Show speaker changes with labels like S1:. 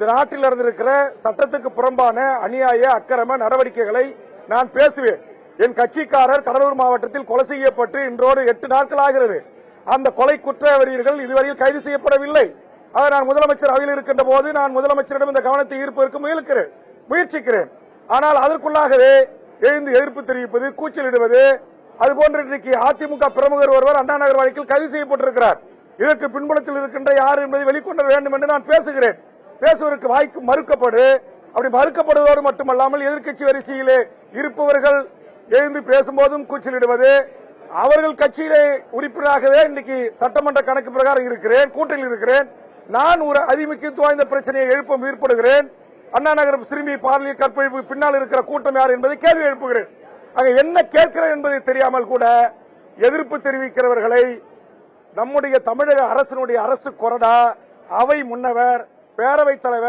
S1: இந்த நாட்டில் நடந்திருக்கிற சட்டத்துக்கு புறம்பான அநியாய அக்கிரம நடவடிக்கைகளை நான் பேசுவேன். என் கட்சிக்காரர் கடலூர் மாவட்டத்தில் கொலை செய்யப்பட்டு இன்றோடு எட்டு நாட்கள் ஆகிறது. அந்த கொலை குற்றவரியர்கள் இதுவரையில் கைது செய்யப்படவில்லை. அதை நான் முதலமைச்சர் அவையில் இருக்கின்ற போது நான் முதலமைச்சரிடம் இந்த கவனத்தை ஈர்ப்பதற்கு முயலுக்கிறேன் முயற்சிக்கிறேன். ஆனால் அதற்குள்ளாகவே எழுந்து எதிர்ப்பு தெரிவிப்பது கூச்சலிடுவது அதுபோன்று இன்றைக்கு அதிமுக பிரமுகர் ஒருவர் அண்ணா நகர் வழக்கில் கைது செய்யப்பட்டிருக்கிறார். இதற்கு பின்புலத்தில் இருக்கின்ற யார் என்பதை வெளிக்கொண்டு வேண்டும் என்று நான் பேசுகிறேன். பேசுவதற்கு வாய்ப்பு மறுக்கப்படு. அப்படி மறுக்கப்படுவதோடு மட்டுமல்லாமல் எதிர்க்கட்சி வரிசையிலே இருப்பவர்கள் எழுந்து பேசும்போதும் கூச்சலிடுவது. அவர்கள் கட்சியிலே உறுப்பினராகவே இன்னைக்கு சட்டமன்ற கணக்கு பிரகாரம் இருக்கிறேன் கூட்டத்தில் இருக்கிறேன். நான் ஒரு அதிமுக்கியத்துவம் வாய்ந்த பிரச்சனையை எழுப்ப முற்படுகிறேன். அண்ணா நகரம் சிறுமி பாலியல் கற்பழிப்பு பின்னால் இருக்கிற கூட்டம் யார் என்பதை கேள்வி எழுப்புகிறேன். அங்க என்ன கேட்கிறேன் என்பதை தெரியாமல் கூட எதிர்ப்பு தெரிவிக்கிறவர்களை நம்முடைய தமிழக அரசினுடைய அரசு கொறடா அவை முன்னவர் பேரவைத் தலைவர்